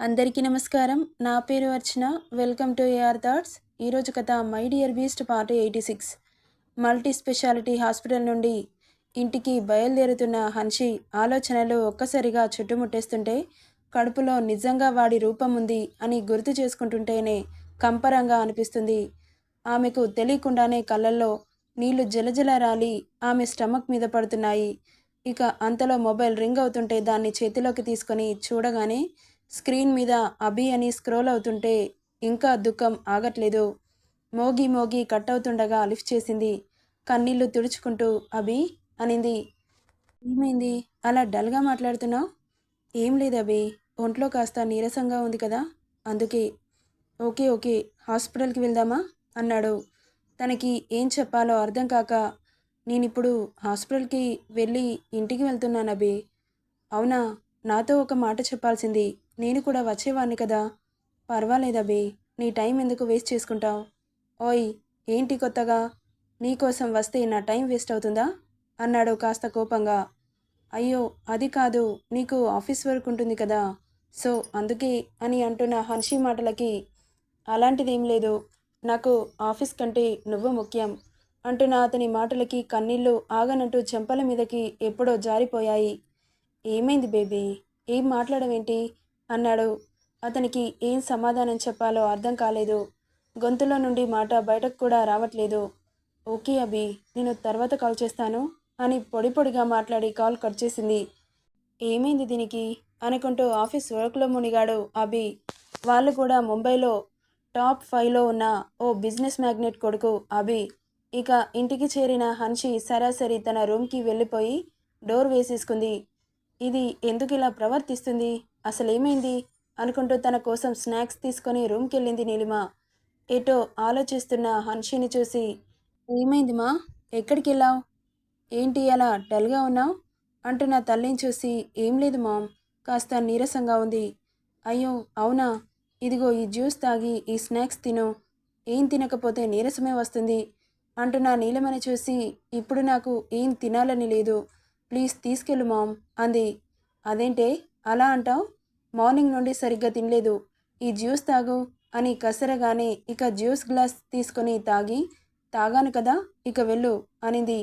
అందరికీ నమస్కారం. నా పేరు Archana. Welcome to AR thoughts. ఈరోజు కథ my dear beast part eighty six. Multi speciality hospital నుండి ఇంటికి బయలుదేరుతున్న హన్షి ఆలోచనలు ఒక్కసారిగా చుట్టుముట్టేస్తుంటే కడుపులో నిజంగా వాడి రూపం ఉంది అని గుర్తు చేసుకుంటుంటేనే కంపరంగా అనిపిస్తుంది. ఆమెకు తెలియకుండానే కళ్ళల్లో నీళ్ళు జలజల రాలి ఆమె స్టమక్ మీద పడుతున్నాయి. ఇక అంతలో మొబైల్ రింగ్ అవుతుంటే దాన్ని చేతిలోకి తీసుకొని చూడగానే స్క్రీన్ మీద అభి అని స్క్రోల్ అవుతుంటే ఇంకా దుఃఖం ఆగట్లేదు. మోగి మోగి కట్ అవుతుండగా లిఫ్ట్ చేసింది. కన్నీళ్ళు తుడుచుకుంటూ అభి అనింది. ఏమైంది? అలా డల్గా మాట్లాడుతున్నావు? ఏం లేదు అభి. ఒంట్లో కాస్త నీరసంగా ఉంది కదా? అందుకే. Okay okay. హాస్పిటల్కి వెళ్దామా? అన్నాడు. తనకి ఏం చెప్పాలో అర్థం కాక నేనిప్పుడు హాస్పిటల్కి వెళ్ళి ఇంటికి వెళ్తున్నాను అభి. అవునా? నాతో ఒక మాట చెప్పాల్సింది. నేను కూడా వచ్చేవాడిని కదా. పర్వాలేదబే నీ టైం ఎందుకు వేస్ట్ చేసుకుంటావు? ఓయ్ ఏంటి కొత్తగా? నీకోసం వస్తే నా టైం వేస్ట్ అవుతుందా? అన్నాడు కాస్త కోపంగా. అయ్యో అది కాదు నీకు ఆఫీస్ వర్క్ ఉంటుంది కదా. సో అందుకే అని అంటున్న హన్షి మాటలకి అలాంటిదేం లేదు. నాకు ఆఫీస్ కంటే నువ్వు ముఖ్యం అంటున్న అతని మాటలకి కన్నీళ్ళు ఆగనంటూ చెంపల మీదకి ఎప్పుడో జారిపోయాయి. ఏమైంది బేబీ? ఏం మాట్లాడవేంటి? అన్నాడు. అతనికి ఏం సమాధానం చెప్పాలో అర్థం కాలేదు. గొంతులో నుండి మాట బయటకు కూడా రావట్లేదు. ఓకే అభి నేను తర్వాత కాల్ చేస్తాను అని పొడి పొడిగా మాట్లాడి కాల్ కట్ చేసింది. ఏమైంది దీనికి? అనుకుంటూ ఆఫీస్ వర్క్లో మునిగాడు అభి. వాళ్ళు కూడా ముంబైలో టాప్ ఫైవ్లో ఉన్న ఓ బిజినెస్ మ్యాగ్నెట్ కొడుకు అభి. ఇక ఇంటికి చేరిన హన్షి సరాసరి తన రూమ్కి వెళ్ళిపోయి డోర్ వేసేసుకుంది. ఇది ఎందుకు ఇలా ప్రవర్తిస్తుంది? అసలేమైంది? అనుకుంటూ తన కోసం స్నాక్స్ తీసుకొని రూమ్కి వెళ్ళింది నీలిమ. ఎటో ఆలోచిస్తున్న హన్షిని చూసి ఏమైంది మా? ఎక్కడికి వెళ్ళావు ఏంటి అలా డల్గా ఉన్నావు? అంటూ నా తల్లిని చూసి ఏం లేదు మామ్ కాస్త నీరసంగా ఉంది. అయ్యో అవునా? ఇదిగో ఈ జ్యూస్ తాగి ఈ స్నాక్స్ తిను. ఏం తినకపోతే నీరసమే వస్తుంది. అంటూ నా నీలమని చూసి ఇప్పుడు నాకు ఏం తినాలని లేదు. ప్లీజ్ తీసుకెళ్ళు మామ్ అంది. అదేంటే? అలా అంటావు? మార్నింగ్ నుండి సరిగ్గా తినలేదు. ఈ జ్యూస్ తాగు అని కసరగానే ఇక జ్యూస్ గ్లాస్ తీసుకొని తాగి తాగాను కదా ఇక వెళ్ళు అనింది.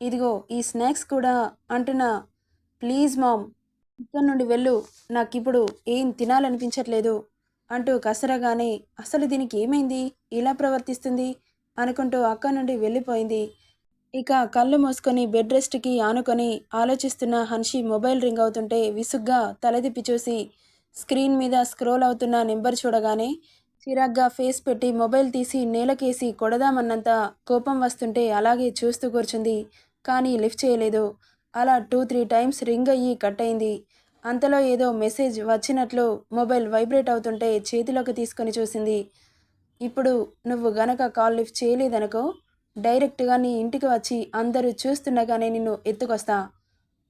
ఇదిగో ఈ స్నాక్స్ కూడా అంటున్నా. ప్లీజ్ మామ్ ఇక్కడ నుండి వెళ్ళు. నాకిప్పుడు ఏం తినాలనిపించట్లేదు అంటూ కసరగానే అసలు దీనికి ఏమైంది? ఇలా ప్రవర్తిస్తుంది అనుకుంటూ అక్క నుండి వెళ్ళిపోయింది. ఇక కళ్ళు మూసుకొని బెడ్ రెస్ట్కి ఆనుకొని ఆలోచిస్తున్న హన్షి మొబైల్ రింగ్ అవుతుంటే విసుగ్గా తలదిప్పి చూసి స్క్రీన్ మీద స్క్రోల్ అవుతున్న నెంబర్ చూడగానే చిరాగ్గా ఫేస్ పెట్టి మొబైల్ తీసి నేలకేసి కొడదామన్నంత కోపం వస్తుంటే అలాగే చూస్తూ కూర్చుంది. కానీ లిఫ్ట్ చేయలేదు. అలా టూ త్రీ టైమ్స్ రింగ్ అయ్యి కట్ అయింది. అంతలో ఏదో మెసేజ్ వచ్చినట్లు మొబైల్ వైబ్రేట్ అవుతుంటే చేతిలోకి తీసుకొని చూసింది. ఇప్పుడు నువ్వు గనక కాల్ లిఫ్ట్ చేయలేదనుకో డైరెక్ట్గా నీ ఇంటికి వచ్చి అందరూ చూస్తుండగానే నిన్ను ఎత్తుకొస్తా.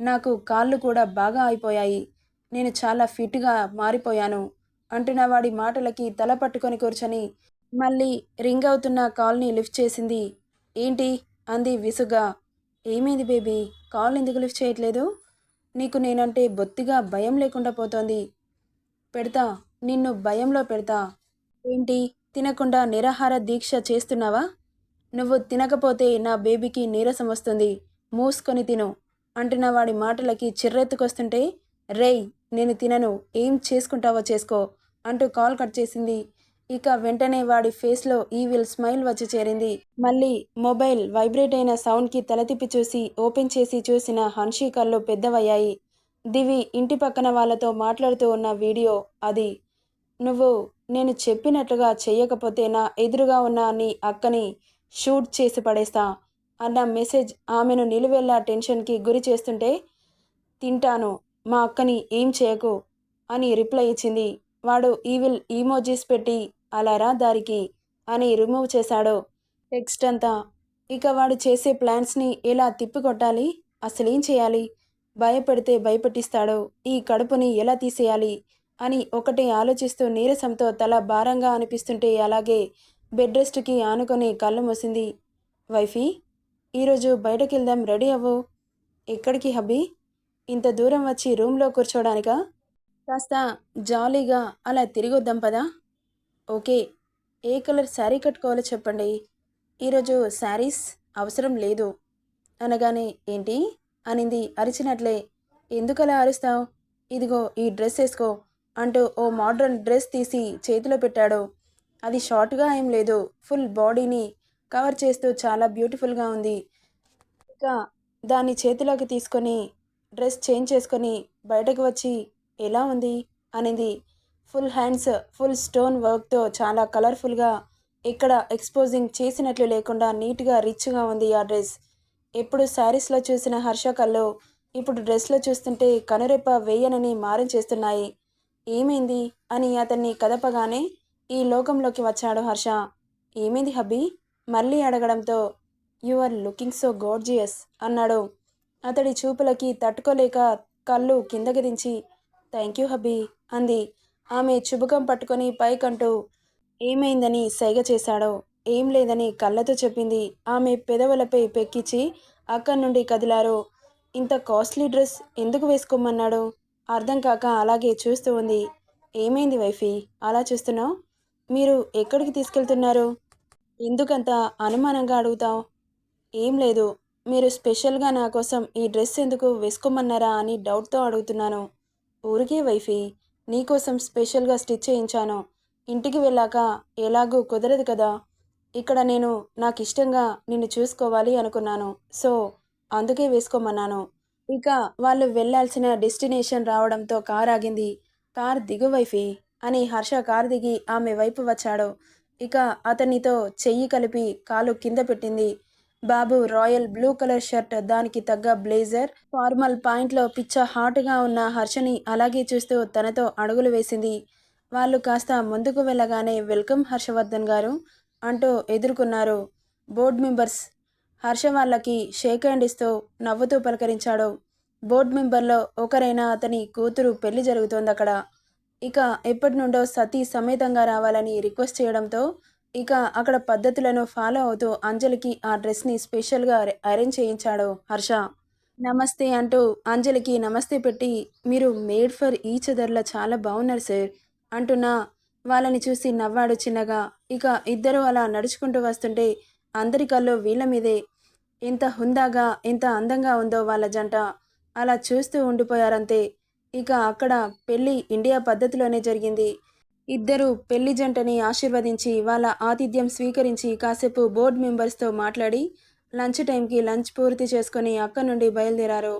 నాకు కాళ్ళు కూడా బాగా అయిపోయాయి. నేను చాలా ఫిట్గా మారిపోయాను. అంటున్న వాడి మాటలకి తల పట్టుకొని కూర్చొని మళ్ళీ రింగ్ అవుతున్న కాల్ని లిఫ్ట్ చేసింది. ఏంటి? అంది విసుగా ఏమైంది బేబీ? కాల్ ఎందుకు లిఫ్ట్ చేయట్లేదు? నీకు నేనంటే బొత్తిగా భయం లేకుండా పోతోంది. పెడతా. నిన్ను భయంలో పెడతా. ఏంటి? తినకుండా నిరాహార దీక్ష చేస్తున్నావా? నువ్వు తినకపోతే నా బేబీకి నీరసం వస్తుంది. మూసుకొని తిను. అంటున్న వాడి మాటలకి చిర్రెత్తుకొస్తుంటే రేయ్ నేను తినను. ఏం చేసుకుంటావో చేసుకో అంటూ కాల్ కట్ చేసింది. ఇక వెంటనే వాడి ఫేస్లో ఈవిల్ స్మైల్ వచ్చి చేరింది. మళ్ళీ మొబైల్ వైబ్రేట్ అయిన సౌండ్కి తలతిప్పి చూసి ఓపెన్ చేసి చూసిన హన్షీ కళ్ళు పెద్దవయ్యాయి. దివి ఇంటి పక్కన వాళ్ళతో మాట్లాడుతూ ఉన్న వీడియో అది. నువ్వు నేను చెప్పినట్లుగా చెయ్యకపోతే నా ఎదురుగా ఉన్న నీ అక్కని షూట్ చేసి పడేస్తా అన్న మెసేజ్ ఆమెను నిలువెల్లా టెన్షన్కి గురి చేస్తుంటే తింటాను మా అక్కని ఏం చేయకు అని రిప్లై ఇచ్చింది. వాడు ఈవిల్ ఈమోజీస్ పెట్టి అలారా దారికి అని రిమూవ్ చేశాడు. టెక్స్ట్ అంతా ఇక వాడు చేసే ప్లాన్స్ని ఎలా తిప్పికొట్టాలి? అసలేం చేయాలి? భయపెడితే భయపెట్టిస్తాడు. ఈ కడుపుని ఎలా తీసేయాలి? అని ఒకటి ఆలోచిస్తూ నీరసంతో తల భారంగా అనిపిస్తుంటే అలాగే బెడ్ రెస్ట్కి ఆనుకొని కళ్ళు మూసింది వైఫీ. ఈరోజు బయటకు వెళ్దాం రెడీ అవ్వు. ఎక్కడికి హబ్బీ? ఇంత దూరం వచ్చి రూమ్లో కూర్చోడానికా? కాస్త జాలీగా అలా తిరిగొద్దాం పదా? ఓకే ఏ కలర్ శారీ కట్టుకోవాలో చెప్పండి. ఈరోజు శారీస్ అవసరం లేదు. అనగానే ఏంటి? అనింది అరిచినట్లే. ఎందుకలా అరుస్తావు? ఇదిగో ఈ డ్రెస్ వేసుకో అంటూ ఓ మోడ్రన్ డ్రెస్ తీసి చేతిలో పెట్టాడు. అది షార్ట్గా ఏం లేదు. ఫుల్ బాడీని కవర్ చేస్తూ చాలా బ్యూటిఫుల్గా ఉంది. ఇంకా దాన్ని చేతిలోకి తీసుకొని డ్రెస్ చేంజ్ చేసుకొని బయటకు వచ్చి ఎలా ఉంది అనేది ఫుల్ హ్యాండ్స్ ఫుల్ స్టోన్ వర్క్తో చాలా కలర్ఫుల్గా ఇక్కడ ఎక్స్పోజింగ్ చేసినట్లు లేకుండా నీట్గా రిచ్గా ఉంది ఆ డ్రెస్. ఎప్పుడు శారీస్లో చూసిన హర్ష కళ్ళు ఇప్పుడు డ్రెస్లో చూస్తుంటే కనురెప్ప వేయనని మారం చేస్తున్నాయి. ఏమైంది అని అతన్ని కదపగానే ఈ లోకంలోకి వచ్చాడు హర్ష. ఏమైంది హబ్బీ మళ్ళీ అడగడంతో you are looking so gorgeous అన్నాడు. అతడి చూపులకి తట్టుకోలేక కళ్ళు కిందకి దించి థ్యాంక్ యూ హబ్బీ అంది. ఆమె చుబుకం పట్టుకొని పైకంటూ ఏమైందని సైగ చేశాడో ఏం లేదని కళ్ళతో చెప్పింది ఆమె పెదవులపై పెక్కించి అక్కడి నుండి కదిలారు. ఇంత కాస్ట్లీ డ్రెస్ ఎందుకు వేసుకోమన్నాడు? అర్థం కాక అలాగే చూస్తూ ఉంది. ఏమైంది వైఫీ? అలా చూస్తున్నావు? మీరు ఎక్కడికి తీసుకెళ్తున్నారు? ఎందుకంత అనుమానంగా అడుగుతావు? ఏం లేదు. మీరు స్పెషల్గా నా కోసం ఈ డ్రెస్ ఎందుకు వేసుకోమన్నారా అని డౌట్తో అడుగుతున్నాను. ఊరికే వైఫీ నీకోసం స్పెషల్గా స్టిచ్ చేయించాను. ఇంటికి వెళ్ళాక ఎలాగూ కుదరదు కదా. ఇక్కడ నేను నాకు ఇష్టంగా నిన్ను చూసుకోవాలి అనుకున్నాను. సో అందుకే వేసుకోమన్నాను. ఇక వాళ్ళు వెళ్ళాల్సిన డెస్టినేషన్ రావడంతో కార్ ఆగింది. కార్ దిగు వైఫీ. అని హర్ష కార్ దిగి ఆమె వైపు వచ్చాడు. ఇక అతనితో చెయ్యి కలిపి కాలు కింద పెట్టింది. బాబు రాయల్ బ్లూ కలర్ షర్ట్ దానికి తగ్గ బ్లేజర్ ఫార్మల్ పాయింట్లో పిచ్చ హాట్గా ఉన్న హర్షని అలాగే చూస్తూ తనతో అడుగులు వేసింది. వాళ్ళు కాస్త ముందుకు వెళ్ళగానే వెల్కమ్ హర్షవర్ధన్ గారు అంటూ ఎదుర్కొన్నారు. బోర్డ్ మెంబర్స్ హర్ష వాళ్ళకి షేక్ హ్యాండ్ ఇస్తూ నవ్వుతూ పలకరించాడు. బోర్డ్ మెంబర్లో ఒకరైన అతని కూతురు పెళ్ళి జరుగుతోంది అక్కడ ఇక ఎప్పటి నుండో సతీ సమేతంగా రావాలని రిక్వెస్ట్ చేయడంతో ఇక అక్కడ పద్ధతులను ఫాలో అవుతూ అంజలికి ఆ డ్రెస్ని స్పెషల్గా అరేంజ్ చేయించాడు హర్ష. నమస్తే అంటూ అంజలికి నమస్తే పెట్టి మీరు మేడ్ ఫర్ ఈచ్ అదర్లా చాలా బాగున్నారు సార్ అంటున్నా. వాళ్ళని చూసి నవ్వాడు చిన్నగా. ఇక ఇద్దరు అలా నడుచుకుంటూ వస్తుంటే అందరి కళ్ళు వీళ్ళ మీదే. ఎంత హుందాగా ఎంత అందంగా ఉందో వాళ్ళ జంట. అలా చూస్తూ ఉండిపోయారంతే. ఇక అక్కడ పెళ్ళి ఇండియా పద్ధతిలోనే జరిగింది. ఇద్దరు పెళ్ళి జంటని ఆశీర్వదించి వాళ్ళ ఆతిథ్యం స్వీకరించి కాసేపు బోర్డు మెంబర్స్తో మాట్లాడి లంచ్ టైంకి లంచ్ పూర్తి చేసుకుని అక్కడి నుండి బయలుదేరారు.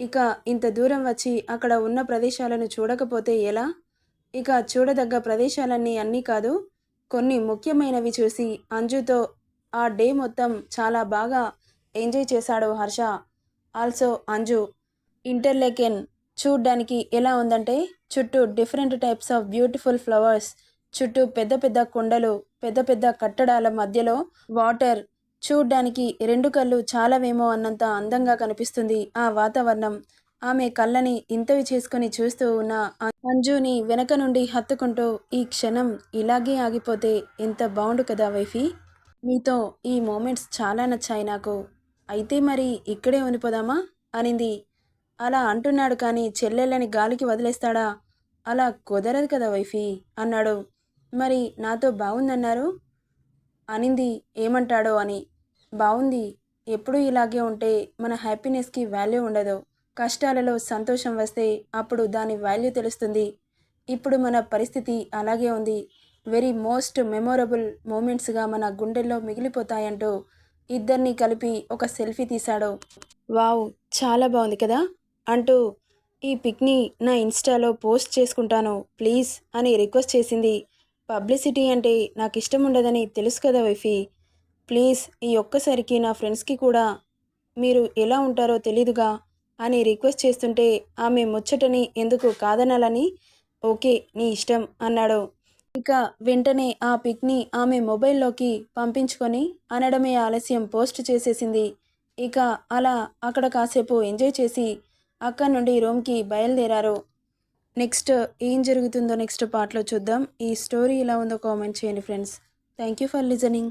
ఇక ఇంత దూరం వచ్చి అక్కడ ఉన్న ప్రదేశాలను చూడకపోతే ఎలా? ఇక చూడదగ్గ ప్రదేశాలన్నీ అన్నీ కాదు కొన్ని ముఖ్యమైనవి చూసి అంజుతో ఆ డే మొత్తం చాలా బాగా ఎంజాయ్ చేశాడు హర్ష. ఆల్సో అంజు ఇంటర్లెకెన్ చూడ్డానికి ఎలా ఉందంటే చుట్టూ different types of beautiful flowers చుట్టూ పెద్ద పెద్ద కొండలు పెద్ద పెద్ద కట్టడాల మధ్యలో వాటర్. చూడ్డానికి రెండు కళ్ళు చాలావేమో అన్నంత అందంగా కనిపిస్తుంది ఆ వాతావరణం. ఆమె కళ్ళని ఇంతవి చేసుకుని చూస్తూ ఉన్న అంజుని వెనక నుండి హత్తుకుంటూ ఈ క్షణం ఇలాగే ఆగిపోతే ఎంత బాగుండు కదా వైఫీ? మీతో ఈ మూమెంట్స్ చాలా నచ్చాయి నాకు. అయితే మరి ఇక్కడే ఉండిపోదామా? అనింది అలా అంటున్నాడు కానీ చెల్లెళ్ళని గాలికి వదిలేస్తాడా? అలా కుదరదు కదా వైఫీ అన్నాడు. మరి నాతో బాగుందన్నారు అనింది. ఏమంటాడో అని. బాగుంది ఎప్పుడూ ఇలాగే ఉంటే మన హ్యాపీనెస్కి వాల్యూ ఉండదు. కష్టాలలో సంతోషం వస్తే అప్పుడు దాని వాల్యూ తెలుస్తుంది. ఇప్పుడు మన పరిస్థితి అలాగే ఉంది. వెరీ మోస్ట్ మెమొరబుల్ మూమెంట్స్గా మన గుండెల్లో మిగిలిపోతాయంటూ ఇద్దరిని కలిపి ఒక సెల్ఫీ తీశాడు. వావ్! చాలా బాగుంది కదా? అంటూ ఈ పిక్ని నా ఇన్స్టాలో పోస్ట్ చేసుకుంటాను ప్లీజ్ అని రిక్వెస్ట్ చేసింది. పబ్లిసిటీ అంటే నాకు ఇష్టం ఉండదని తెలుసు కదా వైఫీ. ప్లీజ్ ఈ ఒక్కసారికి నా ఫ్రెండ్స్కి కూడా మీరు ఎలా ఉంటారో తెలీదుగా అని రిక్వెస్ట్ చేస్తుంటే ఆమె ముచ్చటని ఎందుకు కాదనాలని? ఓకే నీ ఇష్టం అన్నాడు. ఇక వెంటనే ఆ పిక్ని ఆమె మొబైల్లోకి పంపించుకొని అనడమే ఆలస్యం పోస్ట్ చేసేసింది. ఇక అలా అక్కడ కాసేపు ఎంజాయ్ చేసి అక్కడ నుండి రూమ్కి బయలుదేరారు. నెక్స్ట్ ఏం జరుగుతుందో నెక్స్ట్ పార్ట్లో చూద్దాం. ఈ స్టోరీ ఇలా ఉందో కామెంట్ చేయండి friends. Thank you for listening.